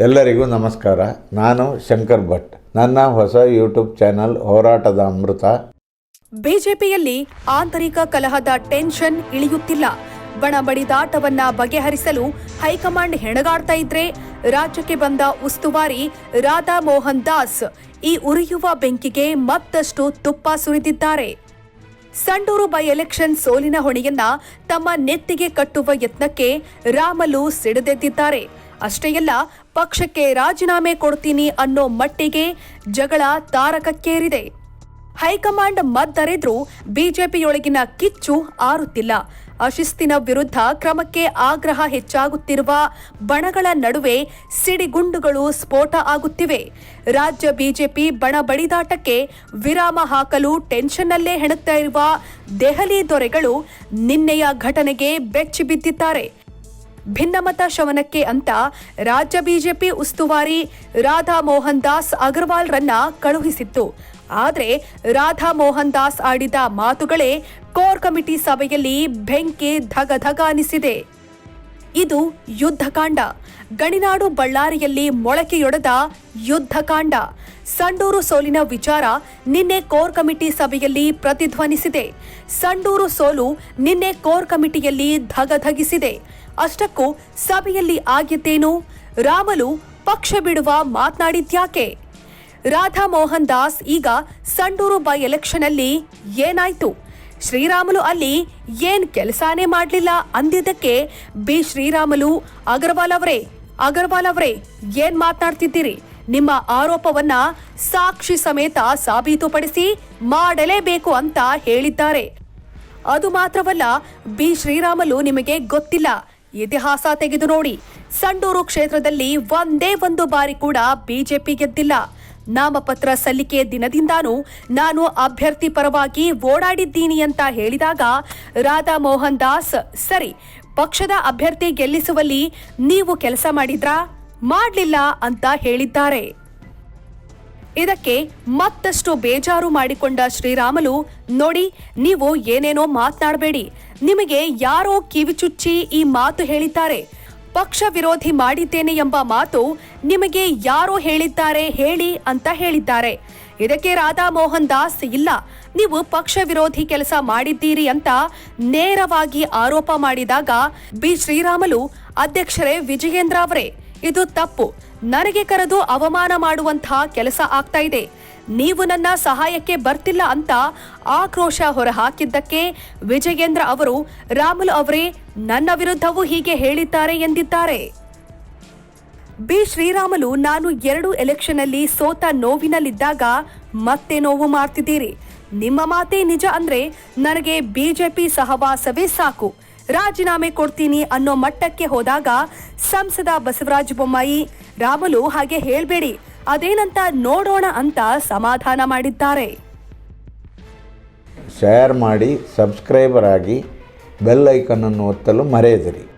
ಎಲ್ಲರಿಗೂ ನಮಸ್ಕಾರ. ನಾನು ಶಂಕರ್ ಭಟ್. ನನ್ನ ಹೊಸ ಯೂಟ್ಯೂಬ್ ಚಾನಲ್ ಹೋರಾಟದ ಅಮೃತ. ಬಿಜೆಪಿಯಲ್ಲಿ ಆಂತರಿಕ ಕಲಹದ ಟೆನ್ಷನ್ ಇಳಿಯುತ್ತಿಲ್ಲ. ಬಣ ಬಡಿದಾಟವನ್ನ ಬಗೆಹರಿಸಲು ಹೈಕಮಾಂಡ್ ಹೆಣಗಾಡ್ತಾ ಇದ್ರೆ ರಾಜ್ಯಕ್ಕೆ ಬಂದ ಉಸ್ತುವಾರಿ ರಾಧಾ ಮೋಹನ್ ದಾಸ್ ಈ ಉರಿಯುವ ಬೆಂಕಿಗೆ ಮತ್ತಷ್ಟು ತುಪ್ಪ ಸುರಿದಿದ್ದಾರೆ. ಸಂಡೂರು ಬೈ ಎಲೆಕ್ಷನ್ ಸೋಲಿನ ಹೊಣೆಯನ್ನ ತಮ್ಮ ನೆತ್ತಿಗೆ ಕಟ್ಟುವ ಯತ್ನಕ್ಕೆ ರಾಮಲು ಸಿಡಿದೆದ್ದಿದ್ದಾರೆ. ಅಷ್ಟೇ ಅಲ್ಲ, ಪಕ್ಷಕ್ಕೆ ರಾಜೀನಾಮೆ ಕೊಡ್ತೀನಿ ಅನ್ನೋ ಮಟ್ಟಿಗೆ ಜಗಳ ತಾರಕಕ್ಕೇರಿದೆ. ಹೈಕಮಾಂಡ್ ಮದ್ದರೆದ್ರೂ ಬಿಜೆಪಿಯೊಳಗಿನ ಕಿಚ್ಚು ಆರುತ್ತಿಲ್ಲ. ಅಶಿಸ್ತಿನ ವಿರುದ್ಧ ಕ್ರಮಕ್ಕೆ ಆಗ್ರಹ ಹೆಚ್ಚಾಗುತ್ತಿರುವ ಬಣಗಳ ನಡುವೆ ಸಿಡಿಗುಂಡುಗಳು ಸ್ಫೋಟ ಆಗುತ್ತಿವೆ. ರಾಜ್ಯ ಬಿಜೆಪಿ ಬಣ ಬಡಿದಾಟಕ್ಕೆ ವಿರಾಮ ಹಾಕಲು ಟೆನ್ಷನ್ನಲ್ಲೇ ಹೆಣುತ್ತಿರುವ ಇರುವ ದೆಹಲಿ ದೊರೆಗಳು ನಿನ್ನೆಯ ಘಟನೆಗೆ ಬೆಚ್ಚಿ ಬಿದ್ದಿದ್ದಾರೆ. ಭಿನ್ನಮತ ಶವನಕ್ಕೆ ಅಂತ ರಾಜ್ಯ ಬಿಜೆಪಿ ಉಸ್ತುವಾರಿ ರಾಧಾ ಮೋಹನ್ ದಾಸ್ ಅಗರ್ವಾಲ್ ರನ್ನ ಕಳುಹಿಸಿತ್ತು. ಆದರೆ ರಾಧಾ ಮೋಹನ್ ದಾಸ್ ಆಡಿದ ಮಾತುಗಳೇ ಕೋರ್ ಕಮಿಟಿ ಸಭೆಯಲ್ಲಿ ಬೆಂಕಿ ಧಗಧಗ ಅನಿಸಿದೆ. ಇದು ಯುದ್ಧಕಾಂಡ. ಗಣಿನಾಡು ಬಳ್ಳಾರಿಯಲ್ಲಿ ಮೊಳಕೆಯೊಡೆದ ಯುದ್ಧಕಾಂಡ. ಸಂಡೂರು ಸೋಲಿನ ವಿಚಾರ ನಿನ್ನೆ ಕೋರ್ ಕಮಿಟಿ ಸಭೆಯಲ್ಲಿ ಪ್ರತಿಧ್ವನಿಸಿದೆ. ಸಂಡೂರು ಸೋಲು ನಿನ್ನೆ ಕೋರ್ ಕಮಿಟಿಯಲ್ಲಿ ಧಗಧಗಿಸಿದೆ ಅಷ್ಟಕ್ಕೂ ಸಭೆಯಲ್ಲಿ ಆಗಿದ್ದೇನು? ರಾಮಲು ಪಕ್ಷ ಬಿಡುವ ಮಾತನಾಡಿದ್ಯಾಕೆ? ರಾಧಾ ಮೋಹನ್ ದಾಸ್ ಈಗ ಸಂಡೂರು ಬೈ ಎಲೆಕ್ಷನ್ ಅಲ್ಲಿ ಏನಾಯ್ತು? ಶ್ರೀರಾಮಲು ಅಲ್ಲಿ ಏನ್ ಕೆಲಸಾನೇ ಮಾಡಲಿಲ್ಲ ಅಂದಿದ್ದಕ್ಕೆ ಬಿ. ಶ್ರೀರಾಮಲು, ಅಗರ್ವಾಲ್ ಅವರೇ ಅಗರ್ವಾಲ್ ಅವರೇ, ಏನ್ ಮಾತನಾಡ್ತಿದ್ದೀರಿ? ನಿಮ್ಮ ಆರೋಪವನ್ನ ಸಾಕ್ಷಿ ಸಮೇತ ಸಾಬೀತುಪಡಿಸಿ ಮಾಡಲೇಬೇಕು ಅಂತ ಹೇಳಿದ್ದಾರೆ. ಅದು ಮಾತ್ರವಲ್ಲ, ಬಿ. ಶ್ರೀರಾಮಲು ನಿಮಗೆ ಗೊತ್ತಿಲ್ಲ. ಇತಿಹಾಸ ತೆಗೆದು ನೋಡಿ. ಸಂಡೂರು ಕ್ಷೇತ್ರದಲ್ಲಿ ಒಂದೇ ಒಂದು ಬಾರಿ ಕೂಡ ಬಿಜೆಪಿ ಗೆದ್ದಿಲ್ಲ. ನಾಮಪತ್ರ ಸಲ್ಲಿಕೆ ದಿನದಿಂದಾನೂ ನಾನು ಅಭ್ಯರ್ಥಿ ಪರವಾಗಿ ಓಡಾಡಿದ್ದೀನಿ ಅಂತ ಹೇಳಿದಾಗ ರಾಧಾ ಮೋಹನ್ ದಾಸ್, ಸರಿ, ಪಕ್ಷದ ಅಭ್ಯರ್ಥಿ ಗೆಲ್ಲಿಸುವಲ್ಲಿ ನೀವು ಕೆಲಸ ಮಾಡಿದ್ರಾ? ಮಾಡಲಿಲ್ಲ ಅಂತ ಹೇಳಿದ್ದಾರೆ. ಇದಕ್ಕೆ ಮತ್ತಷ್ಟು ಬೇಜಾರು ಮಾಡಿಕೊಂಡ ಶ್ರೀರಾಮಲು, ನೋಡಿ, ನೀವು ಏನೇನೋ ಮಾತನಾಡಬೇಡಿ. ನಿಮಗೆ ಯಾರೋ ಕಿವಿಚುಚ್ಚಿ ಈ ಮಾತು ಹೇಳಿದ್ದಾರೆ. ಪಕ್ಷ ವಿರೋಧಿ ಮಾಡಿದ್ದೇನೆ ಎಂಬ ಮಾತು ನಿಮಗೆ ಯಾರೋ ಹೇಳಿದ್ದಾರೆ ಹೇಳಿ ಅಂತ ಹೇಳಿದ್ದಾರೆ. ಇದಕ್ಕೆ ರಾಧಾ ಮೋಹನ್ ದಾಸ್ ಇಲ್ಲ. ನೀವು ಪಕ್ಷ ವಿರೋಧಿ ಕೆಲಸ ಮಾಡಿದ್ದೀರಿ ಅಂತ ನೇರವಾಗಿ ಆರೋಪ ಮಾಡಿದಾಗ ಬಿ. ಶ್ರೀರಾಮಲು, ಅಧ್ಯಕ್ಷರೇ ವಿಜಯೇಂದ್ರ ಅವರೇ, ಇದು ತಪ್ಪು. ನನಗೆ ಕರೆದು ಅವಮಾನ ಮಾಡುವಂತಹ ಕೆಲಸ ಆಗ್ತಾ ಇದೆ. ನೀವು ನನ್ನ ಸಹಾಯಕ್ಕೆ ಬರ್ತಿಲ್ಲ ಅಂತ ಆಕ್ರೋಶ ಹೊರಹಾಕಿದ್ದಕ್ಕೆ ವಿಜಯೇಂದ್ರ ಅವರು ರಾಮುಲು ಅವರೇ ನನ್ನ ವಿರುದ್ಧವೂ ಹೀಗೆ ಹೇಳಿದ್ದಾರೆ ಎಂದಿದ್ದಾರೆ. ಬಿ. ಶ್ರೀರಾಮುಲು, ನಾನು ಎರಡು ಎಲೆಕ್ಷನ್ ಅಲ್ಲಿ ಸೋತ ನೋವಿನಲ್ಲಿದ್ದಾಗ ಮತ್ತೆ ನೋವು ಮಾಡ್ತಿದ್ದೀರಿ. ನಿಮ್ಮ ಮಾತೇ ನಿಜ ಅಂದ್ರೆ ನನಗೆ ಬಿಜೆಪಿ ಸಹವಾಸವೇ ಸಾಕು. ರಾಜೀನಾಮೆ ಕೊಡ್ತೀನಿ ಅನ್ನೋ ಮಟ್ಟಕ್ಕೆ ಹೋದಾಗ ಸಂಸದ ಬಸವರಾಜ ಬೊಮ್ಮಾಯಿ ರಾಮುಲು ಹಾಗೆ ಹೇಳ್ಬೇಡಿ. ಅದೇನಂತ ನೋಡೋಣ ಅಂತ ಸಮಾಧಾನ ಮಾಡಿದ್ದಾರೆ. ಶೇರ್ ಮಾಡಿ ಸಬ್ಸ್ಕ್ರೈಬರ್ ಆಗಿ ಬೆಲ್ ಐಕನನ್ನು ಒತ್ತಲು ಮರೆಯದಿರಿ.